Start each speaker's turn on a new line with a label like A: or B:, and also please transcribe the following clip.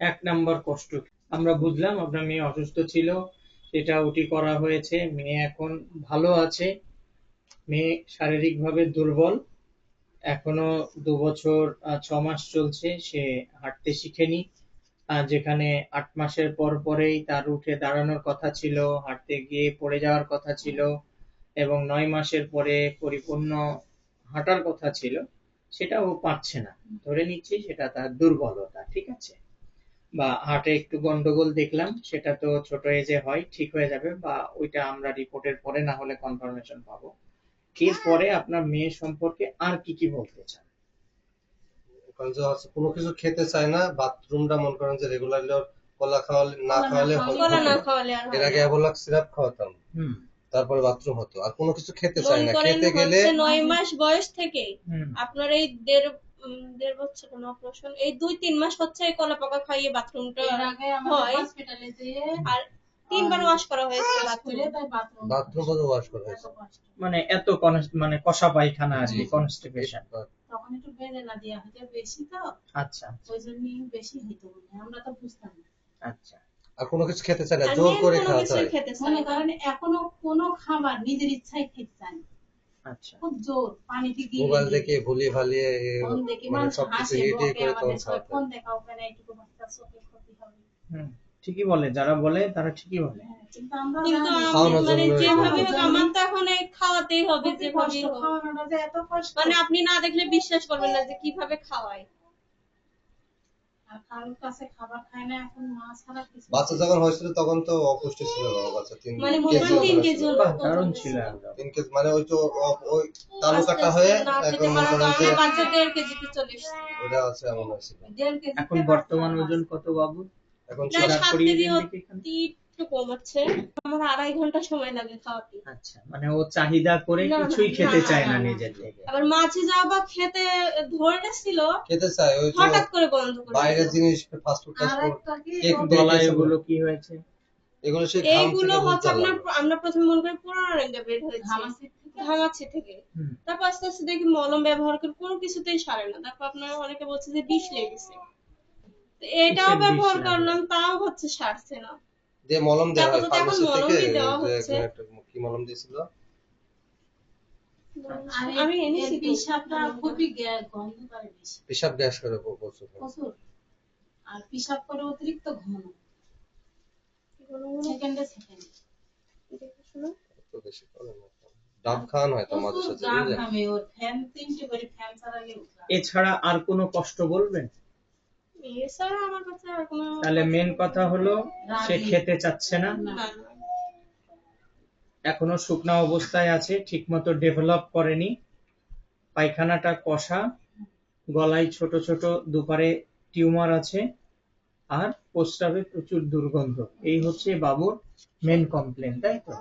A: এক নম্বর কষ্ট। আমরা বুঝলাম, আপনার মেয়ে অসুস্থ ছিল সেটা ওটি করা হয়েছে, মেয়ে এখন ভালো আছে, মেয়ে শারীরিকভাবে দুর্বল, এখনও দু বছর ছ মাস চলছে, সে হাঁটতে শিখেনি যেখানে আট মাসের পর পরেই তার উঠে দাঁড়ানোর কথা ছিল, হাঁটতে গিয়ে পড়ে যাওয়ার কথা ছিল, এবং নয় মাসের পরে পরিপূর্ণ হাঁটার কথা ছিল, সেটা ও পারছে না। ধরে নিচ্ছি সেটা তার দুর্বলতা, ঠিক আছে? বা হার্টে একটু গন্ডগোল দেখলাম সেটা তো ছোট এজে হয় ঠিক হয়ে যাবে বা ওইটা আমরা রিপোর্টের পরে না হলে কনফার্মেশন পাবো। এরপরে আপনার মেয়ে সম্পর্কে আর কি কি বলতে চান?
B: কোনো কিছু খেতে চায় না বাথরুমটা মনে করেন যে রেগুলারলি কলা খাওয়ালে না খাওয়ালে হতো।
C: কলা না খাওয়ালে আর
B: এর আগে। অ্যাবোলাক সিরাপ খাওয়াতাম।
A: হুম।
B: তারপরে বাথরুম হতো। আর কোনো কিছু খেতে চায় না। খেতে গেলে
C: হচ্ছে নয় মাস বয়স থেকে
A: হুম।
C: আপনার এই দেড় দেড় বছর কোনো অপারেশন এই দুই তিন মাস হচ্ছে এই কলা পাকা খাইয়ে বাথরুমটা হয়।
D: হসপিটালে যেয়ে
C: আর তিনবার ওয়াশ করা হয়েছে বাথরুমে
B: ওয়াশ করা হয়েছে।
A: মানে এত মানে কষা পায়খানা আর কি। কনস্টিপেশন
D: তখন একটু বেদনা দেওয়া হতো বেশি তো।
A: আচ্ছা
D: ওই জন্যই বেশি মনে আমরা তো বুঝতাম না।
A: আচ্ছা।
B: আর কোনো কিছু খেতে চায় না জোর করে
C: চায়।
D: মনে করেন এখনও কোনো খাবার নিজের ইচ্ছায় খেতে চায় না।
A: আচ্ছা
D: খুব জোর পানিতে দিয়ে
B: মোবাইল দেখে ভুলিয়ে ভালিয়ে এ,
D: ফোন দেখে
B: মানে সবকিছু
D: হাসে
B: টিয়ে
D: বকে
B: করে তখন
D: আমাদের সবাই
B: খাওয়াতে
D: ফোন। দেখাও কেন বাচ্চা চোখে ক্ষতি হবে।
A: হুম ঠিকই বলে যারা বলে তারা ঠিকই বলে।
D: হ্যাঁ, কিন্তু
C: মানে যেভাবে আমার তো এখন খাওয়াতেই হবে যেভাবে মানে আপনি না দেখলে বিশ্বাস করবেন না যে কীভাবে খাওয়ায়
D: আর কারোর কাছে খাবার খায় না এখন মা ছাড়া কিছু
B: বাচ্চা যখন হয়েছিল তখন তো অপুষ্টি ছিল বাবা বাচ্চা তিন
C: মানে
B: কেজি ওজন
C: কেজি
B: ছিল। তিন কেজি মানে ওই তো ওই
C: তালুকাটা
B: কাটা হয়ে এখন মনে
C: বাচ্চা দেড় চলে
B: ওটা আছে এমন হয়েছিল
A: এখন বর্তমান ওজন কত বাবু?
B: এখন
C: কমাচ্ছে আমার আড়াই ঘণ্টা সময় লাগে খাওয়াতে।
A: আচ্ছা মানে ও চাহিদা করে কিছুই খেতে চায় না থেকে।
C: আবার মাঝে যাওয়া বা খেতে ধরেছিল
B: খেতে চায় ওই
C: হঠাৎ করে বন্ধ করে
B: বাইরের জিনিস ফাস্ট ফুড
D: একটা কি
B: কেক
A: হয়েছে?
B: এগুলো ঘাম
C: এইগুলো হচ্ছে আপনার আমরা প্রথমে মনে করি পুরোনো রেঞ্জে বের হয়েছে। ঘামাচ্ছে থেকে? তারপর আস্তে আস্তে দেখি মলম ব্যবহার করে কোনো কিছুতেই সারে না। তারপর আপনার অনেকে বলছে যে বিষ লেগেছে। এটাও ব্যবহার করলাম তাও হচ্ছে সারছে না।
B: যে মলম দেওয়া হয় ফার্মেসি থেকে কি মলম দিয়েছিল?
D: আর
C: আমি এনেছি তো।
D: পিসাবটা খুবই গ্যা- গন্ধ করে বেশি।
B: পেশাব গ্যাস করে প্রচুর।
D: প্রচুর। আর পিসাব করে অতিরিক্ত ঘন।
C: হয়
D: সেকেন্ডে সেকেন্ডে
B: ডাব হয় সাথে
A: এছাড়া আর কোনো কষ্ট বলবেন?
C: এছাড়া আমার কাছে আর কোনো
A: তাহলে মেন কথা হলো সে খেতে চাচ্ছে না। এখনও শুকনা অবস্থায় আছে ঠিকমতো ডেভেলপ করেনি। পায়খানাটা কষা গলায় ছোট ছোট দুপারে টিউমার আছে আর প্রস্রাবে প্রচুর দুর্গন্ধ। এই হচ্ছে বাবুর মেন কমপ্লেন তাই তো?